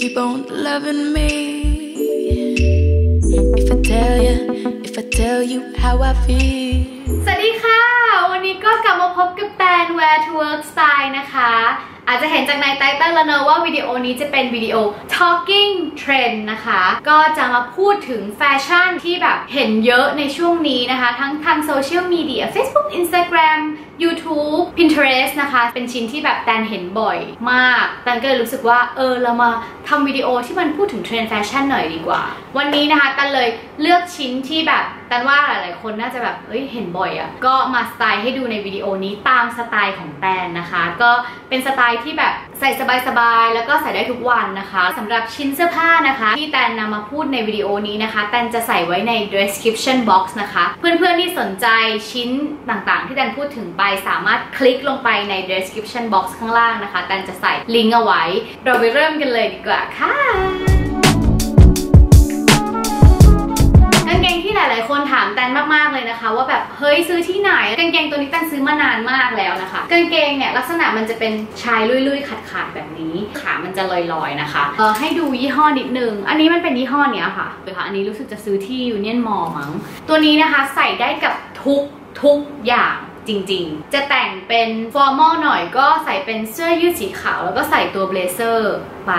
loving me. If I tell you, if I tell you how I feel. สวัสดีค่ะ วันนี้ก็กลับมาพบกับแตน Where to Work Style นะคะ อาจจะเห็นจากในไตเติ้ลแล้วเนอะว่าวิดีโอนี้จะเป็นวิดีโอ talking trend นะคะ ก็จะมาพูดถึงแฟชั่นที่แบบเห็นเยอะในช่วงนี้นะคะ ทั้งทางโซเชียลมีเดีย Facebook Instagram YouTube Pinterest นะคะ เป็นชิ้นที่แบบแตนเห็นบ่อยมากแตนก็เลยรู้สึกว่าเออเรามาทำวิดีโอที่มันพูดถึงเทรนด์แฟชั่นหน่อยดีกว่า วันนี้นะคะแตนเลยเลือกชิ้นที่แบบแตนว่าหลายๆ คนน่าจะแบบเอ้ยเห็นบ่อยอะ่ะก็มาสไตล์ให้ดูในวิดีโอนี้ตามสไตล์ของแตนนะคะ ก็เป็นสไตล์ที่แบบ ใส่สบายๆ แล้วก็ใส่ได้ทุกวันนะคะ สำหรับชิ้นเสื้อผ้านะคะ ที่แตนนำมาพูดในวิดีโอนี้นะคะ แตนจะใส่ไว้ใน description box นะคะ เพื่อนๆที่สนใจชิ้นต่างๆ ที่แตนพูดถึงไปสามารถคลิกลงไปใน description box ข้างล่างนะคะ แตนจะใส่ลิงก์เอาไว้ เราไปเริ่มกันเลยดีกว่าค่ะ หลาย ๆ คนถามแตนมากๆเลยนะคะ ว่าแบบเฮ้ยซื้อที่ไหนกางเกงตัวนี้แตนซื้อมานานมากแล้วนะคะกางเกงเนี่ยลักษณะมันจะเป็นชายลุยๆขาดๆแบบนี้ ขามันจะลอยๆนะคะเออให้ดูยี่ห้อนิดนึง อันนี้มันเป็นยี่ห้อเนี้ยค่ะเลยค่ะอันนี้รู้สึกจะซื้อที่ยูเนียนมอลมั้งตัวนี้นะคะใส่ได้กับทุกทุกอย่างจริงๆ จะแต่งเป็นฟอร์มอลหน่อยก็ใส่เป็นเสื้อยืดสีขาว แล้วก็ใส่ตัวเบลเซอร์ไป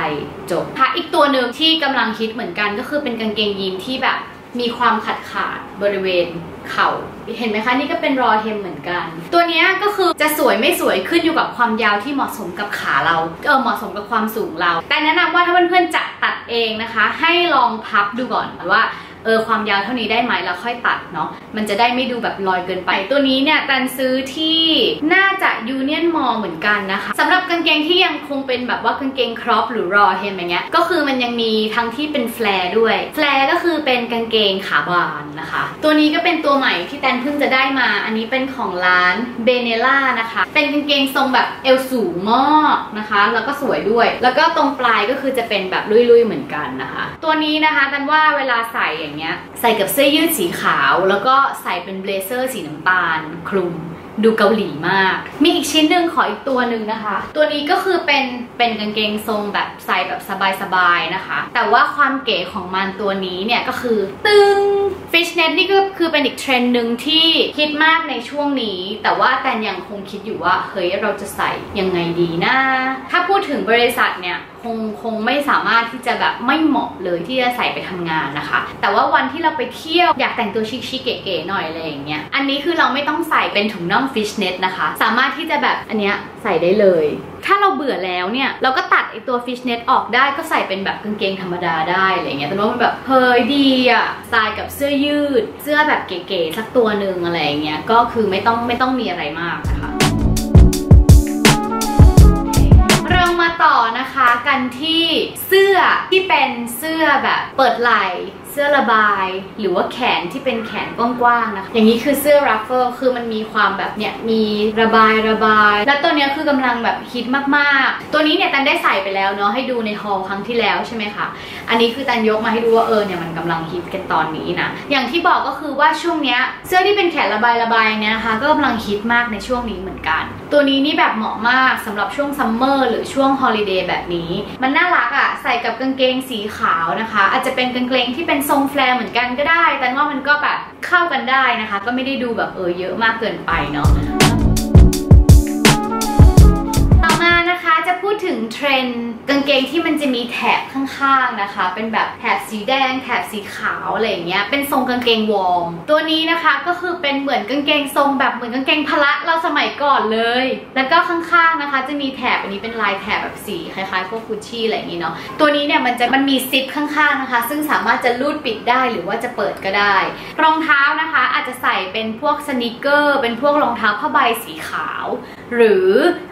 จบค่ะอีกตัวหนึ่งที่กำลังฮิตเหมือนกันก็คือเป็นกางเกงยีนที่แบบ มีความขาดขาดบริเวณเข่า เห็นไหมคะนี่ก็เป็นรอยเฮมเหมือนกัน ตัวนี้ก็คือจะสวยไม่สวยขึ้นอยู่กับความยาวที่เหมาะสมกับขาเราเออเหมาะสมกับความสูงเรา แต่แนะนำว่าถ้าเพื่อนๆจะตัดเองนะคะ ให้ลองพับดูก่อนว่า เออความยาวเท่านี้ได้ไหมแล้วค่อยตัดเนาะมันจะได้ไม่ดูแบบลอยเกินไป ตัวนี้เนี่ยตันซื้อที่น่าจะยูเนียนมอลเหมือนกันนะคะสำหรับกางเกงที่ยังคงเป็นแบบว่ากางเกงครอปหรือรอเห็นไหมเงี้ยก็คือมันยังมีทั้งที่เป็นแฟร์ด้วยแฟร์ก็คือเป็นกางเกงขาบานนะคะ ตัวนี้ก็เป็นตัวใหม่ที่แตนเพิ่งจะได้มา อันนี้เป็นของร้านเบเนล่านะคะ เป็นกางเกงทรงแบบเอวสูงมากนะคะ แล้วก็สวยด้วย แล้วก็ตรงปลายก็คือจะเป็นแบบลุยๆเหมือนกันนะคะ ตัวนี้นะคะแตนว่าเวลาใส่อย่างเงี้ย ใส่กับเสื้อยืดสีขาว แล้วก็ใส่เป็นเบลเซอร์สีน้ำตาลคลุมดูเกาหลีมาก มีอีกชิ้นหนึ่งขออีกตัวหนึ่งนะคะ ตัวนี้ก็คือเป็นเป็นกางเกงทรงแบบใส่แบบสบายๆนะคะ แต่ว่าความเก๋ของมันตัวนี้เนี่ยก็คือตึง fishnet นี่ก็คือเป็นอีกเทรนด์หนึ่งที่ฮิตมากในช่วงนี้ แต่ว่าแตนยังคงคิดอยู่ว่าเฮ้ยเราจะใส่ยังไงดีนะ ถ้าพูดถึงบริษัทเนี่ยคงคงไม่สามารถที่จะแบบไม่เหมาะเลยที่จะใส่ไปทำงานนะคะ แต่ว่าวันที่เราไปเที่ยวอยากแต่งตัวชิคๆเก๋ๆหน่อยอะไรอย่างเงี้ย อันนี้คือเราไม่ต้องใส่เป็นถุงน่องฟิชเน็ตนะคะ สามารถที่จะแบบอันเนี้ยใส่ได้เลย ถ้าเราเบื่อแล้วเนี่ยเราก็ตัดไอตัวฟิชเน็ตออกได้ก็ใส่เป็นแบบกางเกงธรรมดาได้อะไรเงี้ยแต่ว่ามันแบบเฮ้ยดีอะสไตล์กับเสื้อยืด เสื้อแบบเก๋ๆสักตัวหนึ่งอะไรเงี้ยก็คือไม่ต้องไม่ต้องมีอะไรมากนะคะเรามาต่อนะคะกันที่เสื้อที่เป็นเสื้อแบบเปิดไหล่เสื้อระบายหรือว่าแขนที่เป็นแขนกว้างๆนะคะอย่างนี้คือเสื้อรัฟเฟิลคือมันมีความแบบเนี่ยมีระบายระบาย แล้วตัวเนี้ยคือกำลังแบบฮิตมากๆ ตัวนี้เนี่ยตันได้ใส่ไปแล้วเนาะให้ดูในฮอลครั้งที่แล้วใช่ไหมคะอันนี้คือตันยกมาให้ดูว่าเออเนี่ยมันกำลังฮิตกันตอนนี้นะอย่างที่บอกก็คือว่าช่วงเนี้ยเสื้อที่เป็นแขนระบายระบายเนี่ยนะคะก็กำลังฮิตมากในช่วงนี้เหมือนกัน ตัวนี้นี่แบบเหมาะมากสำหรับช่วงซัมเมอร์หรือช่วงฮอลิเดย์แบบนี้ มันน่ารักอะ่ะใส่กับกางเกงสีขาวนะคะ อาจจะเป็นกางเกงที่เป็นทรงแฟร์เหมือนกันก็ได้ แต่ว่ามันก็แบบเข้ากันได้นะคะ ก็ไม่ได้ดูแบบเออเยอะมากเกินไปเนาะ เทรนกางเกงที่มันจะมีแถบข้างๆนะคะ เป็นแบบแถบสีแดง แถบสีขาวอะไรอย่างเงี้ย เป็นทรงกางเกงวอร์ม ตัวนี้นะคะก็คือเป็นเหมือนกางเกงทรงแบบเหมือนกางเกงพละเราสมัยก่อนเลย แล้วก็ข้างๆนะคะ จะมีแถบอันนี้เป็นลายแถบแบบสีคล้ายๆพวกกุชชี่อะไรอย่างงี้เนาะ ตัวนี้เนี่ยมันจะมันมีซิปข้างๆนะคะ ซึ่งสามารถจะรูดปิดได้หรือว่าจะเปิดก็ได้ รองเท้านะคะอาจจะใส่เป็นพวกสนิเกอร์ เป็นพวกรองเท้าผ้าใบสีขาว หรือ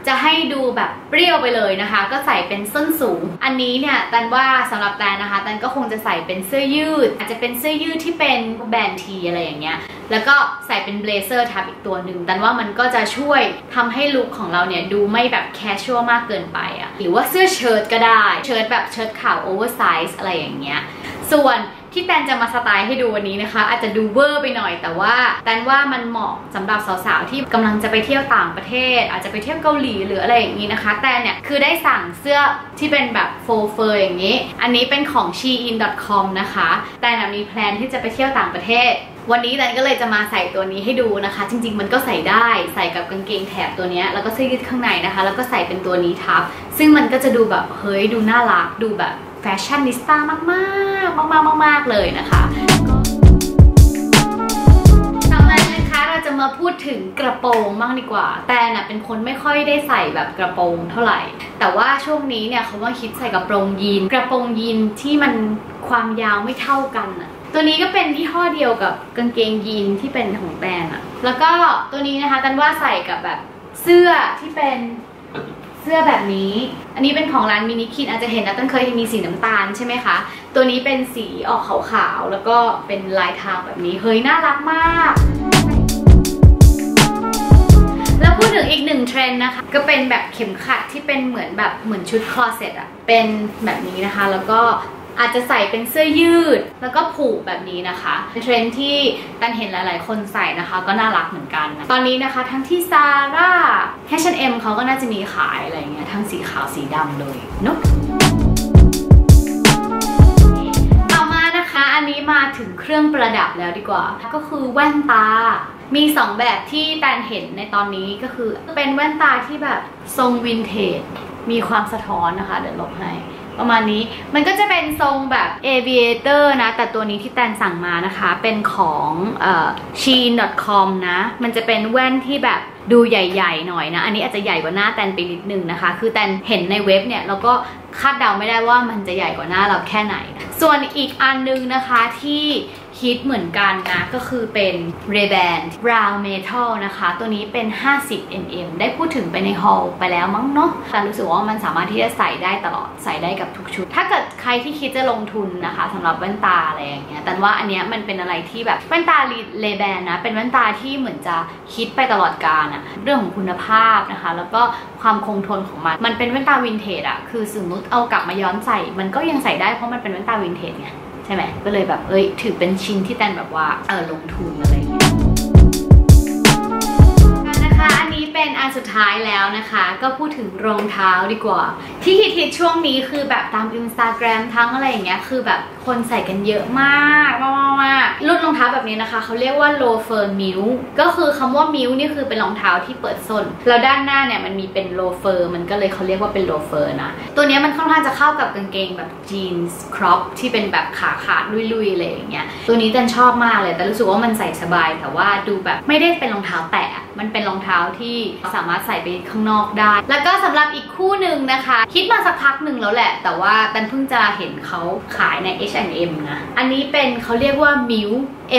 จะให้ดูแบบเปรี้ยวไปเลยนะคะ ก็ใส่เป็นส้นสูง อันนี้เนี่ยตันว่าสำหรับแตนนะคะตันก็คงจะใส่เป็นเสื้อยืด อาจจะเป็นเสื้อยืดที่เป็นแบรนด์ทีอะไรอย่างเงี้ยแล้วก็ใส่เป็นเบลเซอร์ทับอีกตัวหนึ่งดันว่ามันก็จะช่วยทำให้ลุคของเราเนี่ยดูไม่แบบแคชชวลมากเกินไปอะหรือว่าเสื้อเชิ้ตก็ได้ เชิ้ตแบบเชิ้ตขาวโอเวอร์ไซส์อะไรอย่างเงี้ย ส่วน ที่แตนจะมาสไตล์ให้ดูวันนี้นะคะ อาจจะดูเวอร์ไปหน่อยแต่ว่าแตนว่ามันเหมาะสำหรับสาวๆที่กำลังจะไปเที่ยวต่างประเทศ อาจจะไปเที่ยวเกาหลีหรืออะไรอย่างนี้นะคะ แตนเนี่ยคือได้สั่งเสื้อที่เป็นแบบโฟเฟอร์อย่างนี้ อันนี้เป็นของ shein.com นะคะ แตนมีแพลนที่จะไปเที่ยวต่างประเทศวันนี้แตนก็เลยจะมาใส่ตัวนี้ให้ดูนะคะ จริง ๆ มันก็ใส่ได้ใส่กับกางเกงแถบตัวนี้แล้วก็เสื้อยืดข้างในนะคะ แล้วก็ใส่เป็นตัวนี้ทับ ซึ่งมันก็จะดูแบบเฮ้ยดูน่ารักดูแบบ แฟชั่นนิสต้ามากๆ มากๆมากๆเลยนะคะต่อมานะคะเราจะมาพูดถึงกระโปรงบ้างดีกว่า แต่น่ะเป็นคนไม่ค่อยได้ใส่แบบกระโปรงเท่าไหร่ แต่ว่าช่วงนี้เนี่ยเขาว่าคิดใส่กระโปรงยีน กระโปรงยีนที่มันความยาวไม่เท่ากันอะตัวนี้ก็เป็นยี่ห้อเดียวกับกางเกงยีนที่เป็นของแบรนด์อะแล้วก็ตัวนี้นะคะกันว่าใส่กับแบบเสื้อที่เป็น สื้อแบบนี้ อันนี้เป็นของร้านมินิคิดอาจจะเห็นนะตั้งเคยมีสีน้ำตาลใช่ไหมคะ ตัวนี้เป็นสีออกขาวๆ แล้วก็เป็นลายทางแบบนี้ เฮ้ย น่ารักมาก แล้วพูดถึงอีกหนึ่งเทรนด์นะคะ ก็เป็นแบบเข็มขัดที่เป็นเหมือนแบบเหมือนชุดคลอเซ็ตอะเป็นแบบนี้นะคะ แล้วก็ อาจจะใส่เป็นเสื้อยืด แล้วก็ผูกแบบนี้นะคะเป็นเทรนที่ตันเห็นหลาย ๆ คนใส่นะคะ ก็น่ารักเหมือนกันนะตอนนี้นะคะทั้งที่ซาร่า H&M เขาก็น่าจะมีขายอะไรอย่างเงี้ยทั้งสีขาวสีดำเลยเนาะต่อมานะคะอันนี้มาถึงเครื่องประดับแล้วดีกว่า ก็คือแว่นตา มี 2 แบบที่แตนเห็นในตอนนี้ก็คือเป็นแว่นตาที่แบบทรงวินเทจ มีความสะท้อนนะคะ เดี๋ยวลบให้ประมาณนี้มันก็จะเป็นทรงแบบ aviator นะ แต่ตัวนี้ที่แตนสั่งมานะคะ เป็นของเอ่อ shein.com นะ มันจะเป็นแว่นที่แบบดูใหญ่ๆหน่อยนะ อันนี้อาจจะใหญ่กว่าหน้าแตนไปนิดนึงนะคะ คือแตนเห็นในเว็บเนี่ยเราก็คาดเดาไม่ได้ว่ามันจะใหญ่กว่าหน้าเราแค่ไหน ส่วนอีกอันนึงนะคะที่ ฮิตเหมือนกันนะ ก็คือเป็น Ray-Ban Brown Metal นะคะ ตัวนี้เป็น 50 mm ได้พูดถึงไปในฮอลไปแล้วมั้งเนาะแต่รู้สึกว่ามันสามารถที่จะใส่ได้ตลอดใส่ได้กับทุกชุด ถ้าเกิดใครที่คิดจะลงทุนนะคะสำหรับแว่นตาอะไรอย่างเงี้ยแต่ว่าอันเนี้ยมันเป็นอะไรที่แบบแว่นตา Ray-Ban นะ เป็นแว่นตาที่เหมือนจะคิดไปตลอดกาลอะเรื่องของคุณภาพนะคะ แล้วก็ความคงทนของมัน มันเป็นแว่นตาวินเทจอะคือสมมติเอากลับมาย้อนใส่ มันก็ยังใส่ได้เพราะมันเป็นแว่นตาวินเทจไง ใช่ไหมก็เลยแบบเอ้ยถือเป็นชิ้นที่แตนแบบว่าเออลงทุนอะไรอย่างเงี้ยนะคะอันนี้เป็นอันสุดท้ายแล้วนะคะ ก็พูดถึงรองเท้าดีกว่า ที่ฮิตๆช่วงนี้คือแบบตามอินสตาแกรมทั้งอะไรอย่างเงี้ยคือแบบ คนใส่กันเยอะมากมากมากรุ่นรองเท้าแบบนี้นะคะเขาเรียกว่า loafer mil ก็คือคำว่า mil นี่คือเป็นรองเท้าที่เปิดส้นแล้วด้านหน้าเนี่ยมันมีเป็น loafer มันก็เลยเขาเรียกว่าเป็น loafer นะตัวนี้มันค่อนข้างจะเข้ากับกางเกงแบบจีนส์ครอปที่เป็นแบบขาขาดลุยๆอะไรอย่างเงี้ยตัวนี้แตนชอบมากเลยแต่รู้สึกว่ามันใส่สบาย แต่ว่าดูแบบไม่ได้เป็นรองเท้าแตะมันเป็นรองเท้าที่สามารถใส่ไปข้างนอกได้ แล้วก็สำหรับอีกคู่หนึ่งนะคะ คิดมาสักพักหนึ่งแล้วแหละ แต่ว่าแตนเพิ่งจะเห็นเขาขายใน H&M นะ อันนี้เป็นเขาเรียกว่ามิว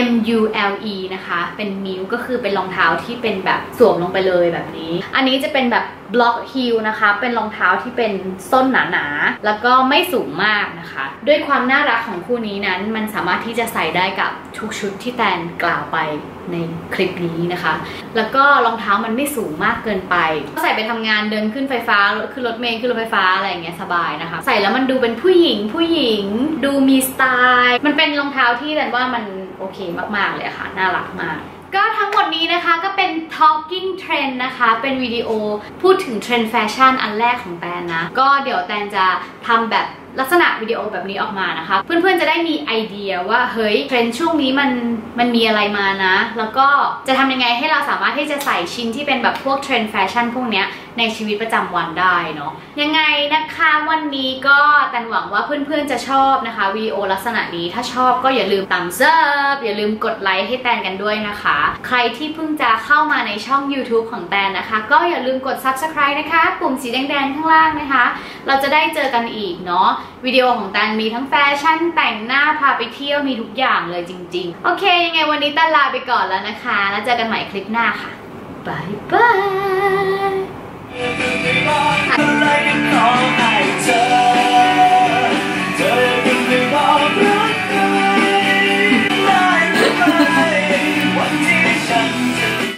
M U L E นะคะ เป็น Mule ก็คือเป็นรองเท้าที่เป็นแบบสวมลงไปเลยแบบนี้ อันนี้จะเป็นแบบ Block Heel นะคะ เป็นรองเท้าที่เป็นส้นหนาๆ แล้วก็ไม่สูงมากนะคะ ด้วยความน่ารักของคู่นี้นั้น มันสามารถที่จะใส่ได้กับทุกชุดที่แตนกล่าวไปในคลิปนี้นะคะ แล้วก็รองเท้ามันไม่สูงมากเกินไปใส่ไปทำงานเดินขึ้นไฟฟ้าขึ้นรถเมล์ขึ้นรถไฟฟ้าอะไรอย่างเงี้ยสบายนะคะ ใส่แล้วมันดูเป็นผู้หญิงผู้หญิง ดูมีสไตล์ มันเป็นรองเท้าที่แตนว่ามัน โอเคมากๆเลยค่ะ น่ารักมากก็ทั้งหมดนี้นะคะก็เป็น talking trend นะคะ เป็นวิดีโอพูดถึงเทรนด์แฟชั่นอันแรกของแตนนะ ก็เดี๋ยวแตนจะทำแบบลักษณะวิดีโอแบบนี้ออกมานะคะ เพื่อนๆจะได้มีไอเดียว่าเฮ้ยเทรนด์ช่วงนี้มันมันมีอะไรมานะ แล้วก็จะทำยังไงให้เราสามารถที่จะใส่ชิ้นที่เป็นแบบพวกเทรนด์แฟชั่นพวกเนี้ย ในชีวิตประจำวันได้เนาะยังไงนะคะวันนี้ก็แตนหวังว่าเพื่อนๆจะชอบนะคะวิดีโอลักษณะนี้ถ้าชอบก็อย่าลืมตามเซิร์ฟอย่าลืมกดไลค์ให้แตนกันด้วยนะคะ ใครที่เพิ่งจะเข้ามาในช่อง YouTube ของแตนนะคะ ก็อย่าลืมกด Subscribe นะคะ ปุ่มสีแดงๆข้างล่างนะคะ เราจะได้เจอกันอีกเนาะวิดีโอของแตนมีทั้งแฟชั่นแต่งหน้าพาไปเที่ยวมีทุกอย่างเลยจริง ๆ โอเค ยังไงวันนี้แตนลาไปก่อนแล้วนะคะ แล้วเจอกันใหม่คลิปหน้าค่ะบายบาย อะไรขอให้เธอ